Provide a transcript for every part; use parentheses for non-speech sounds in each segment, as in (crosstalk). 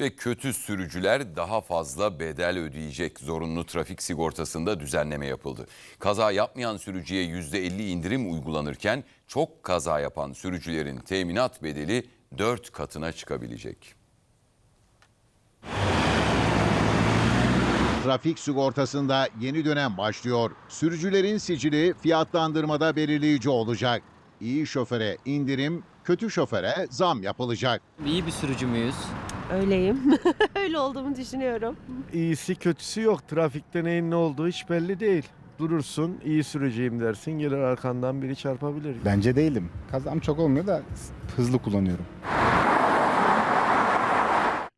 Ve kötü sürücüler daha fazla bedel ödeyecek zorunlu trafik sigortasında düzenleme yapıldı. Kaza yapmayan sürücüye %50 indirim uygulanırken çok kaza yapan sürücülerin teminat bedeli 4 katına çıkabilecek. Trafik sigortasında yeni dönem başlıyor. Sürücülerin sicili fiyatlandırmada belirleyici olacak. İyi şoföre indirim, kötü şoföre zam yapılacak. İyi bir sürücü müyüz? Öyleyim. (laughs) Öyle olduğumu düşünüyorum. İyisi kötüsü yok. Trafikte neyin ne olduğu hiç belli değil. Durursun, iyi süreceğim dersin, gelir arkandan biri çarpabilir. Bence değilim. Kazam çok olmuyor da hızlı kullanıyorum.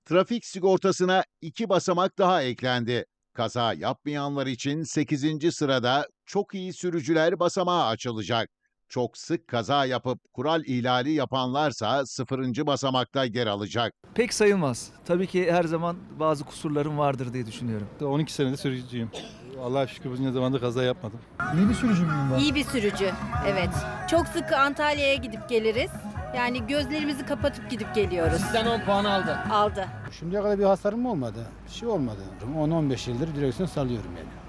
Trafik sigortasına iki basamak daha eklendi. Kaza yapmayanlar için 8. sırada çok iyi sürücüler basamağı açılacak. Çok sık kaza yapıp kural ihlali yapanlarsa 0. basamakta yer alacak. Pek sayılmaz. Tabii ki her zaman bazı kusurlarım vardır diye düşünüyorum. 12 senedir sürücüyüm. Allah'a şükür bunca zamanda kaza yapmadım. İyi bir sürücü. Evet. Çok sık Antalya'ya gidip geliriz. Yani gözlerimizi kapatıp gidip geliyoruz. Sizden 10 puan aldı. Aldı. Şimdiye kadar bir hasarım olmadı. Bir şey olmadı. 10-15 yıldır direksiyon sallıyorum yani.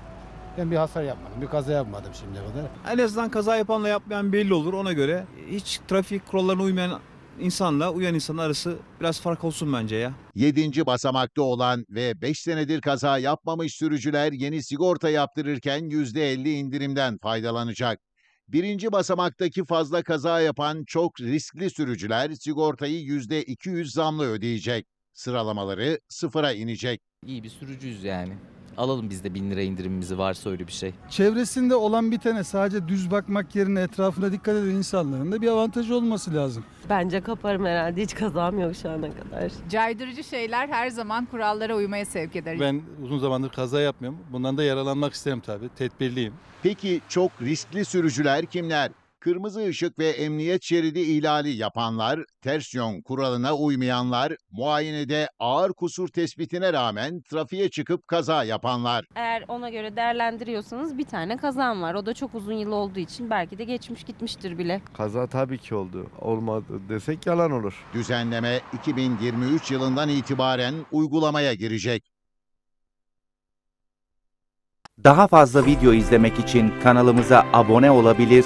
Ben bir hasar yapmadım, bir kaza yapmadım şimdiye kadar. En azından kaza yapanla yapmayan belli olur. Ona göre hiç trafik kurallarına uymayan insanla uyan insan arası biraz fark olsun bence ya. 7. basamakta olan ve 5 senedir kaza yapmamış sürücüler yeni sigorta yaptırırken %50 indirimden faydalanacak. Birinci basamaktaki fazla kaza yapan çok riskli sürücüler sigortayı %200 zamlı ödeyecek. Sıralamaları sıfıra inecek. İyi bir sürücüyüz yani. Alalım biz de 1000 lira indirimimizi varsa öyle bir şey. Çevresinde olan bitene sadece düz bakmak yerine etrafına dikkat eden insanların da bir avantajı olması lazım. Bence kaparım herhalde. Hiç kazam yok şu ana kadar. Caydırıcı şeyler her zaman kurallara uymaya sevk eder. Ben uzun zamandır kaza yapmıyorum. Bundan da yaralanmak isterim tabii. Tedbirliyim. Peki çok riskli sürücüler kimler? Kırmızı ışık ve emniyet şeridi ihlali yapanlar, ters yön kuralına uymayanlar, muayenede ağır kusur tespitine rağmen trafiğe çıkıp kaza yapanlar. Eğer ona göre değerlendiriyorsanız bir tane kazan var. O da çok uzun yıl olduğu için belki de geçmiş gitmiştir bile. Kaza tabii ki oldu. Olmadı desek yalan olur. Düzenleme 2023 yılından itibaren uygulamaya girecek. Daha fazla video izlemek için kanalımıza abone olabilir,